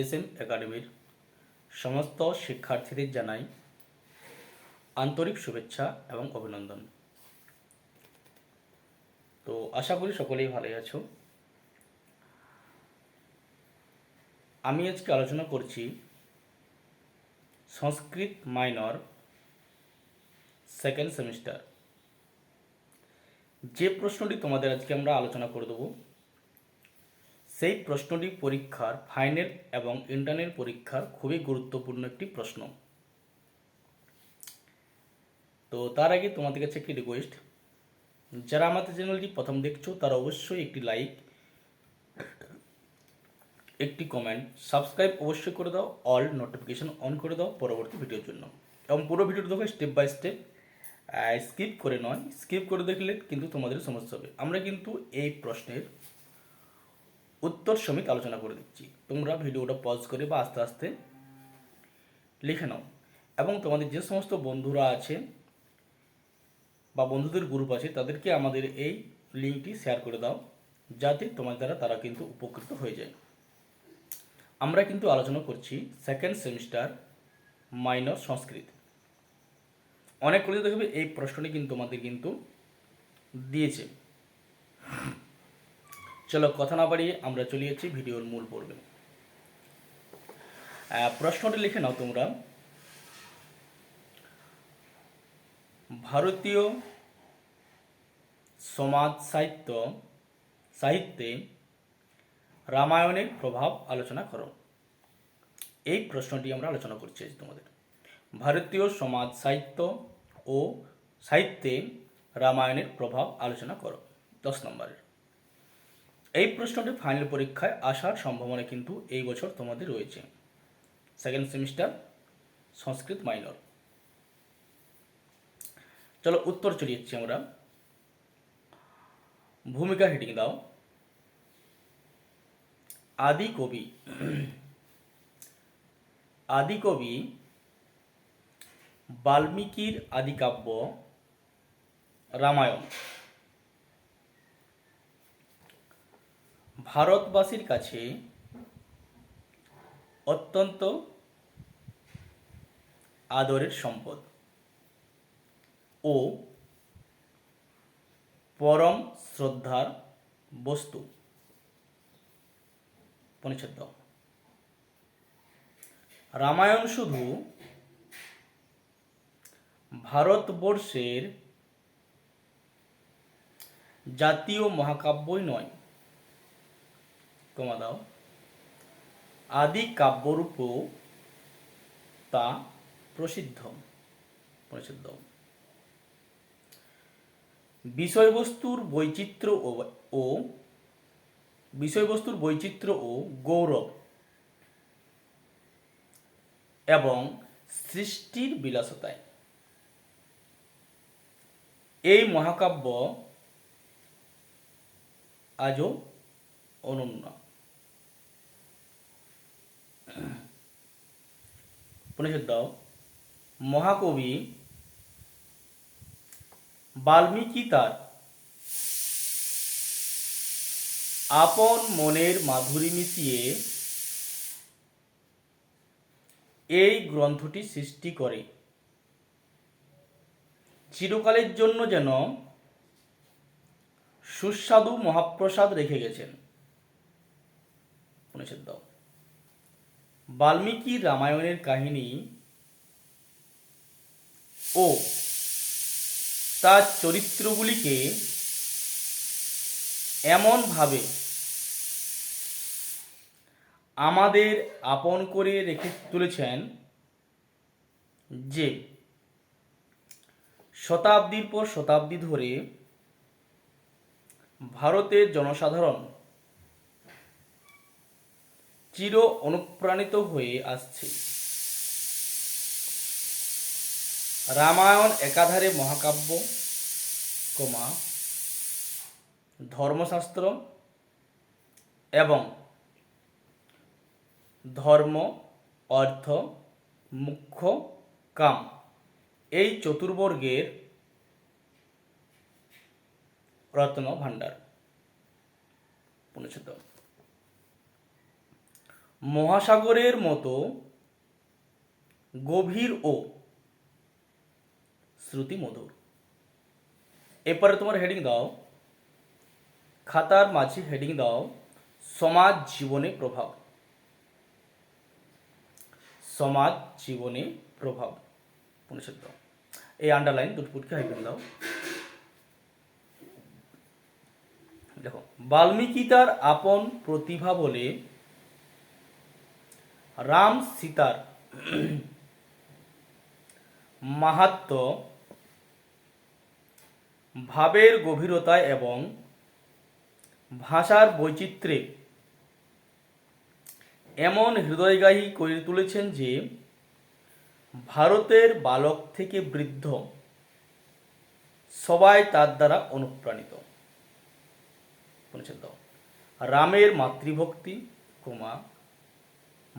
S M একাডেমির সমস্ত শিক্ষার্থীদের জানাই আন্তরিক শুভেচ্ছা এবং অভিনন্দন। তো আশা করি সকলেই ভালোই আছো। আমি আজকে আলোচনা করছি সংস্কৃত মাইনর সেকেন্ড সেমিস্টার। যে প্রশ্নটি তোমাদের আজকে আমরা আলোচনা করে দেবো সেই প্রশ্নটি পরীক্ষার ফাইনাল এবং ইন্টারনাল পরীক্ষার খুবই গুরুত্বপূর্ণ একটি প্রশ্ন। তো তার আগে তোমাদের কাছে একটি রিকোয়েস্ট যারা আমাদের চ্যানেলটি প্রথম দেখছ, তারা অবশ্যই একটি লাইক একটি কমেন্ট সাবস্ক্রাইব অবশ্যই করে দাও অল নোটিফিকেশন অন করে দাও পরবর্তী ভিডিওর জন্য। এবং পুরো ভিডিওটি দেখো স্টেপ বাই স্টেপ স্কিপ করে নয়। স্কিপ করে দেখলে কিন্তু তোমাদের সমস্যা হবে। আমরা কিন্তু এই প্রশ্নের উত্তর সমেত আলোচনা করে দিচ্ছি। তোমরা ভিডিওটা পজ করে বা আস্তে আস্তে লিখে নাও। এবং তোমাদের যে সমস্ত বন্ধুরা আছে বা বন্ধুদের গ্রুপ আছে, তাদেরকে আমাদের এই লিঙ্কটি শেয়ার করে দাও, যাতে তোমার দ্বারা তারা কিন্তু উপকৃত হয়ে যায়। আমরা কিন্তু আলোচনা করছি সেকেন্ড সেমিস্টার মাইনর সংস্কৃত। অনেক কলেজে দেখবে এই প্রশ্নটি কিন্তু তোমাদের কিন্তু দিয়েছে। চলো কথা না বাড়িয়ে আমরা চলে যাচ্ছি ভিডিওর মূল পর্বে। প্রশ্নটি লিখে নাও তোমরা। ভারতীয় সমাজ সাহিত্য, সাহিত্যে রামায়ণের প্রভাব আলোচনা করো। এই প্রশ্নটি আমরা আলোচনা করছি তোমাদের। ভারতীয় সমাজ সাহিত্য ও সাহিত্যে রামায়ণের প্রভাব আলোচনা করো। দশ নম্বরের এই প্রশ্নটি ফাইনাল পরীক্ষায় আসার সম্ভাবনা কিন্তু এই বছর তোমাদের রয়েছে। সেকেন্ড সেমিস্টার সংস্কৃত মাইনর চলো উত্তর চলে যাচ্ছি আমরা। ভূমিকা হেডিং দাও। আদি কবি আদি কবি বাল্মীকির আদিকাব্য রামায়ণ। ভারতবাসীর কাছে অত্যন্ত আদরের সম্পদ ও পরম শ্রদ্ধার বস্তু। পরিচ্ছেদ রামায়ণ শুধু ভারতবর্ষের জাতীয় মহাকাব্যই নয় কমা দাও আদি কাব্যরূপেও তা প্রসিদ্ধ প্রসিদ্ধ বিষয়বস্তুর বৈচিত্র্য ও বিষয়বস্তুর বৈচিত্র্য ও গৌরব এবং সৃষ্টির বিলাসতায়। এই মহাকাব্য আজও অনন্য। দাও। মহাকবি বাল্মীকি তার আপন মনের মাধুরী মিশিয়ে এই গ্রন্থটি সৃষ্টি করে। চিরকালের জন্য যেন সুস্বাদু মহাপ্রসাদ রেখে গেছেন। দাও। বাল্মীকি রামায়ণের কাহিনী ও তার চরিত্রগুলিকে এমনভাবে আমাদের আপন করে রেখে তুলেছেন যে শতাব্দীর পর শতাব্দী ধরে ভারতের জনসাধারণ চির অনুপ্রাণিত হয়ে আসছে। রামায়ণ একাধারে মহাকাব্য, কমা, ধর্মশাস্ত্র এবং ধর্ম, অর্থ, মুখ্য কাম এই চতুর্বর্গের রত্ন ভাণ্ডার পুনচ্ছেদ মহাসাগরের মতো গভীর ও শ্রুতি মধুর এরপরে তোমার হেডিং দাও। খাতার মাঝে হেডিং দাও। সমাজ জীবনে প্রভাব। সমাজ জীবনে প্রভাব। এই আন্ডারলাইন দুটো ফুটকে হাইফেন দাও। দেখো, বাল্মীকি তার আপন প্রতিভা বলে রাম সীতার মাহাত্ম ভাবের গভীরতা এবং ভাষার বৈচিত্র্যে এমন হৃদয়গাহী করে তুলেছেন যে ভারতের বালক থেকে বৃদ্ধ সবাই তার দ্বারা অনুপ্রাণিত। রামের মাতৃভক্তি কমা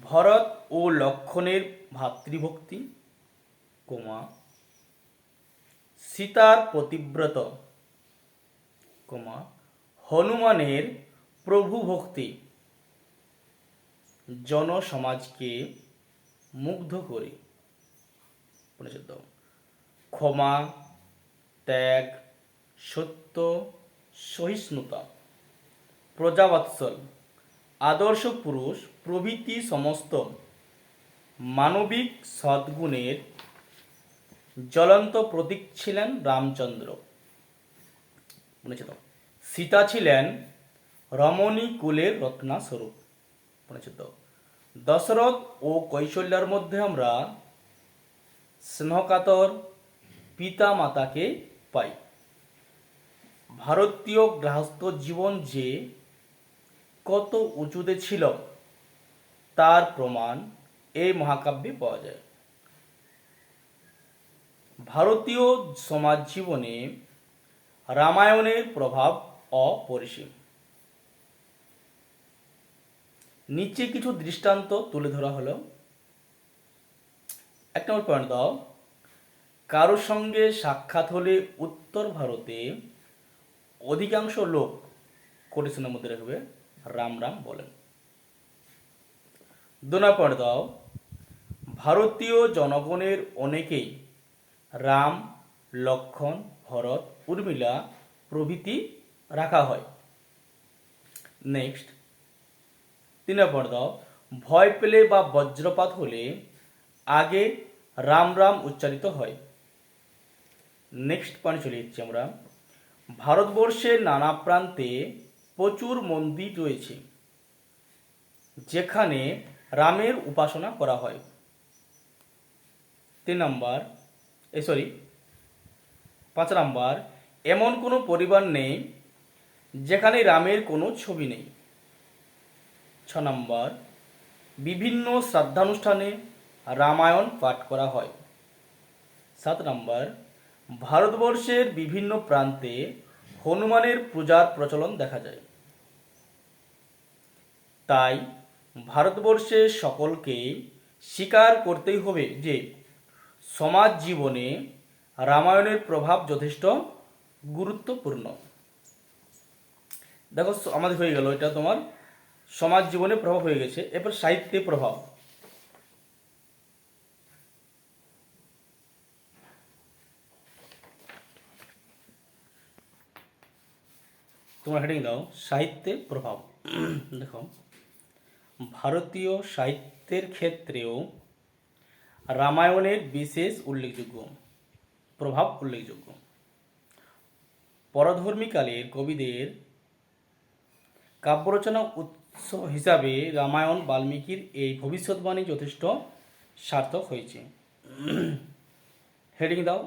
ভরত ও লক্ষণের ভাতৃভক্তি, কমা। সীতার প্রতিব্রত কমা। হনুমানের প্রভু ভক্তি জনসমাজকে মুগ্ধ করে। ক্ষমা, ত্যাগ, সত্য, সহিষ্ণুতা, প্রজাবৎসল। আদর্শ পুরুষ প্রভৃতি সমস্ত মানবিক সদ্গুণের জ্বলন্ত প্রতীক ছিলেন রামচন্দ্র। সীতা ছিলেন রমণী কুলের রত্নাস্বরূপ। দশরথ ও কৈশল্যার মধ্যে আমরা স্নেহকাতর পিতা মাতাকে পাই। ভারতীয় গৃহস্থ জীবন যে কত উঁচুতে ছিল? তার প্রমাণ এই মহাকাব্যে পাওয়া যায়। ভারতীয় সমাজ জীবনে রামায়ণের প্রভাব অপরিসীম। নিচে কিছু দৃষ্টান্ত তুলে ধরা হলো। এক নম্বর পয়েন্ট দাও। কারোর সঙ্গে সাক্ষাৎ হলে উত্তর ভারতে অধিকাংশ লোক কোটেশনের মধ্যে রাখবে। রাম রাম বলেন। দু নম্বর পয়েন্ট দাও। ভারতীয় জনগণের অনেকেই রাম, লক্ষণ, ভরত, উর্মিলা প্রভৃতি রাখা হয়। নেক্সট তিন দাও। ভয় পেলে বা বজ্রপাত হলে আগে রাম রাম উচ্চারিত হয়। নেক্সট পয়েন্ট চলে যাচ্ছি আমরা। ভারতবর্ষের নানা প্রান্তে প্রচুর মন্দির রয়েছে, যেখানে রামের উপাসনা করা হয়। তিন নম্বর এই সরি পাঁচ নম্বর, এমন কোনো পরিবার নেই যেখানে রামের কোনো ছবি নেই। ছ নম্বর, বিভিন্ন শ্রাদ্ধানুষ্ঠানে রামায়ণ পাঠ করা হয়। সাত নম্বর, ভারতবর্ষের বিভিন্ন প্রান্তে হনুমানের পূজার প্রচলন দেখা যায়। তাই ভারতবর্ষের সকলকে স্বীকার করতেই হবে যে সমাজ জীবনে রামায়ণের প্রভাব যথেষ্ট গুরুত্বপূর্ণ। দেখো, আমাদের হয়ে গেল, এটা তোমার সমাজ জীবনে প্রভাব হয়ে গেছে। এরপর সাহিত্যে প্রভাব। তোমার হেডিং দাও সাহিত্যে প্রভাব। দেখো, ভারতীয় সাহিত্যের ক্ষেত্রেও রামায়ণের বিশেষ উল্লেখযোগ্য, প্রভাব উল্লেখযোগ্য। পরধর্মীকালের কবিদের কাব্যরচনা উৎস হিসাবে রামায়ণ, বাল্মীকির এই ভবিষ্যৎবাণী যথেষ্ট সার্থক হয়েছে। হেডিং দাও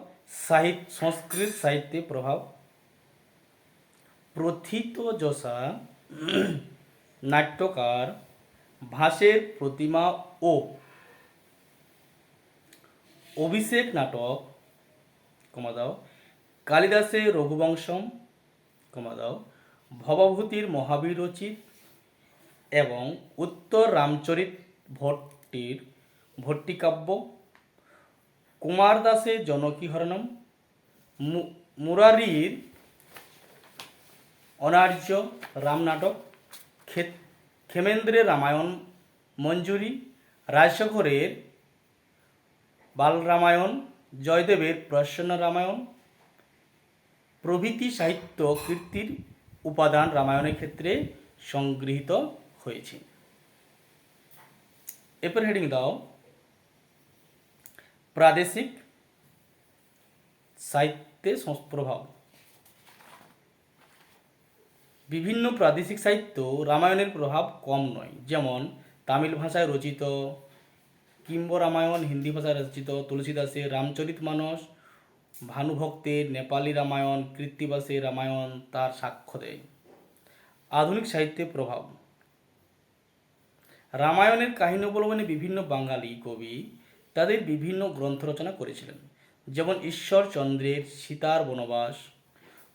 সাহিত্য সংস্কৃত সাহিত্যে প্রভাব প্রথিত যশা নাট্যকার ভাসের প্রতিমা ও অভিষেক নাটক কমা দাও, কালিদাসের রঘুবংশম কমা দাও, ভবভূতির মহাবীর রচিত এবং উত্তর রামচরিত ভট্টির ভট্টিকাব্য কুমার দাসের জনকীহরণম মুরারির অনার্য রাম নাটক, ক্ষে- ক্ষেমেন্দ্রের রামায়ণ, মঞ্জুরি রাজশেখরের বাল রামায়ণ জয়দেবের প্রসন্ন রামায়ণ, প্রভৃতি সাহিত্য কীর্তির উপাদান রামায়ণের ক্ষেত্রে সংগৃহীত হয়েছে। এরপর হেডিং দাও। প্রাদেশিক সাহিত্যে সং- প্রভাব বিভিন্ন প্রাদেশিক সাহিত্য রামায়ণের প্রভাব কম নয়। যেমন তামিল ভাষায় রচিত, কিম্ব রামায়ণ হিন্দি ভাষায় রচিত তুলসীদাসের রামচরিত মানস ভানুভক্তের নেপালি রামায়ণ কৃত্তিবাসের রামায়ণ তার সাক্ষ্য দেয়। আধুনিক সাহিত্যের প্রভাব। রামায়ণের কাহিনী অবলম্বনে বিভিন্ন বাঙালি কবি তাদের বিভিন্ন গ্রন্থ রচনা করেছিলেন। যেমন ঈশ্বরচন্দ্রের সীতার বনবাস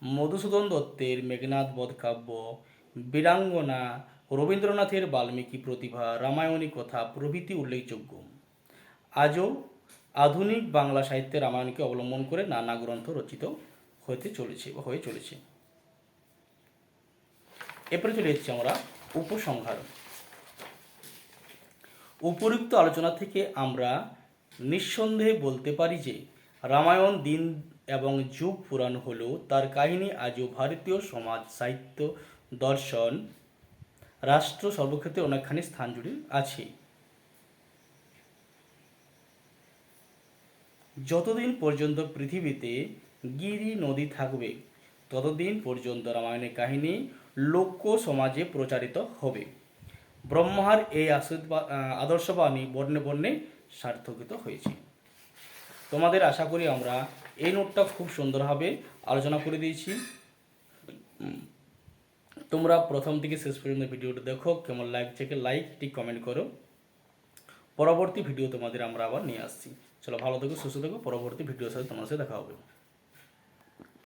মধুসূদন দত্তের মেঘনাথ বধ কাব্য, বীরাঙ্গনা, রবীন্দ্রনাথের বাল্মীকি প্রতিভা, রামায়ণী কথা প্রভৃতি উল্লেখযোগ্য। আজও আধুনিক বাংলা সাহিত্যে রামায়ণকে অবলম্বন করে নানা গ্রন্থ রচিত হতে চলেছে হয়ে চলেছে। এরপরে চলে এসেছি আমরা উপসংহার। উপযুক্ত আলোচনা থেকে আমরা নিঃসন্দেহে বলতে পারি যে রামায়ণ দিন এবং যুগ পুরাণ হলেও তার কাহিনী আজও ভারতীয় সমাজ, সাহিত্য, দর্শন, রাষ্ট্র সর্বক্ষেত্রে অনেকখানি স্থান জুড়ে আছে। যতদিন পর্যন্ত পৃথিবীতে গিরি নদী থাকবে, ততদিন পর্যন্ত রামায়ণের কাহিনী লোক সমাজে প্রচারিত হবে। ব্রহ্মার এই আদর্শবাণী বর্ণে বর্ণে সার্থকিত হয়েছে। তোমাদের আশা করি আমরা এই নোটটা খুব সুন্দরভাবে আলোচনা করে দিয়েছি। তোমরা প্রথম থেকে শেষ পর্যন্ত ভিডিওটা দেখো। কেমন লাগছে লাইক ঠিক কমেন্ট করো। পরবর্তী ভিডিও তোমাদের আমরা আবার নিয়ে আসছি। চলো ভালো থেকো, সুস্থ থেকো। পরবর্তী ভিডিওর সাথে তোমার সাথে দেখা হবে।